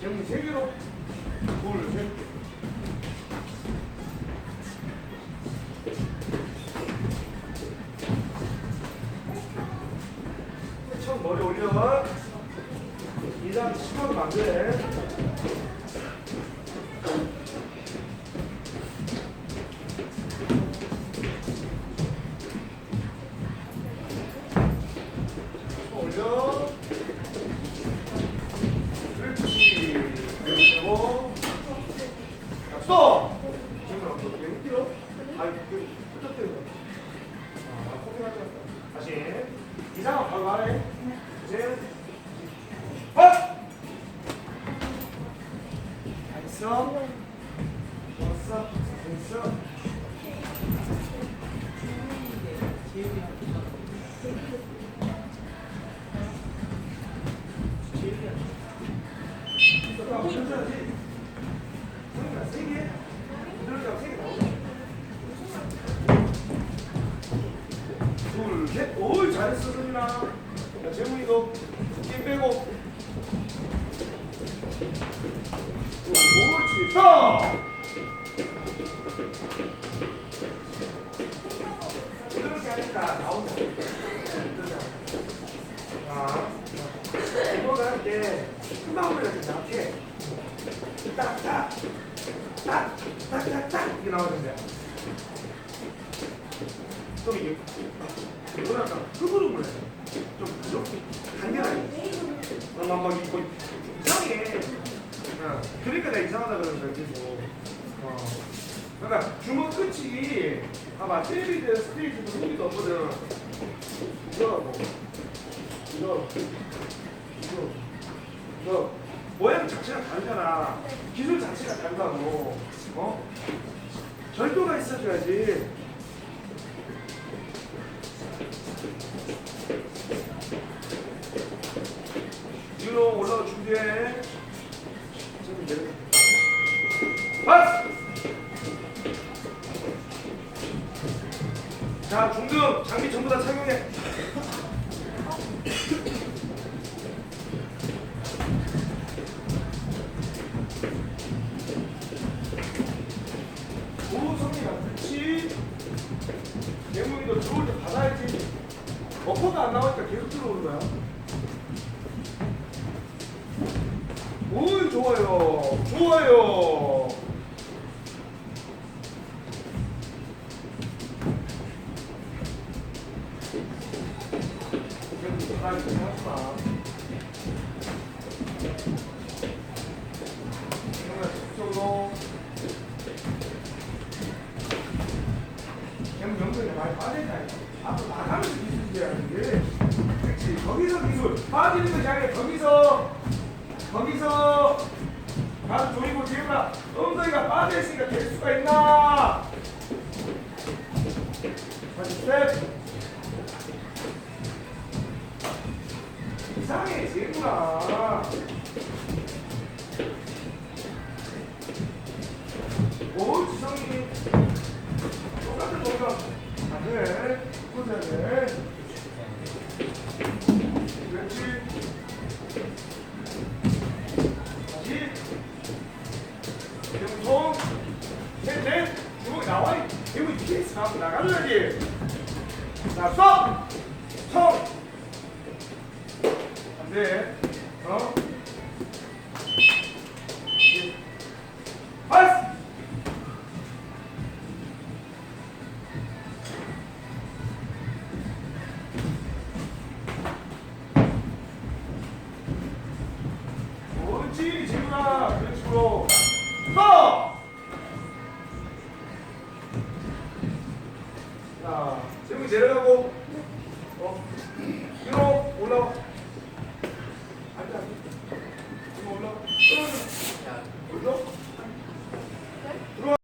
지금 세 개로 둘 셋 처음 머리 올려. 이상 안 돼. 그리고 뛰어? 아니, 그? 아, 않다. 다시. 이상한 바로 말해. 이제. 헛! 됐어. 좋았어. 됐어. 둘, 셋. 오, 잘했어, 소민아. 야, 재문이도 힘 빼고. 옳지, 서! 부드럽게 하니까 나온다. 금방 돼, 이렇게. 딱, 딱, 딱, 딱, 딱, 딱. 이게 나오는데. 좀 이게 뭐랄까 흙으로 물어야 좀 이렇게 간결하게 막 막 이거 이상해 어, 그러니까 내가 이상하다 그러는 거야 계속 어. 그러니까 주먹 끝이 봐봐 테레비전 스테이지도 흥미도 없거든 이거 뭐 이거 이거 이거 모양 자체가 다르잖아 기술 자체가 다르다고 어? 절도가 있어줘야지 위로 올라가 준비해. 파스! 자, 중등 장비 전부 다 착용해. 어퍼가 안 나오니까 계속 거야. 오 좋아요? 좋아요 많이 빠진다. 앞으로 나가면서 기술이야 이게. 그렇지. 거기서 기술. 빠지는 것이 아니라 거기서 거기서 가서 조이고 재우라 엉덩이가 빠져있으니까 될 수가 있나 다시 스텝 이상해 재우라 오 지성이 나가줘야지 자 스톱 통 안돼. 어 파스 옳지 지훈아. 그런 식으로 스톱 자,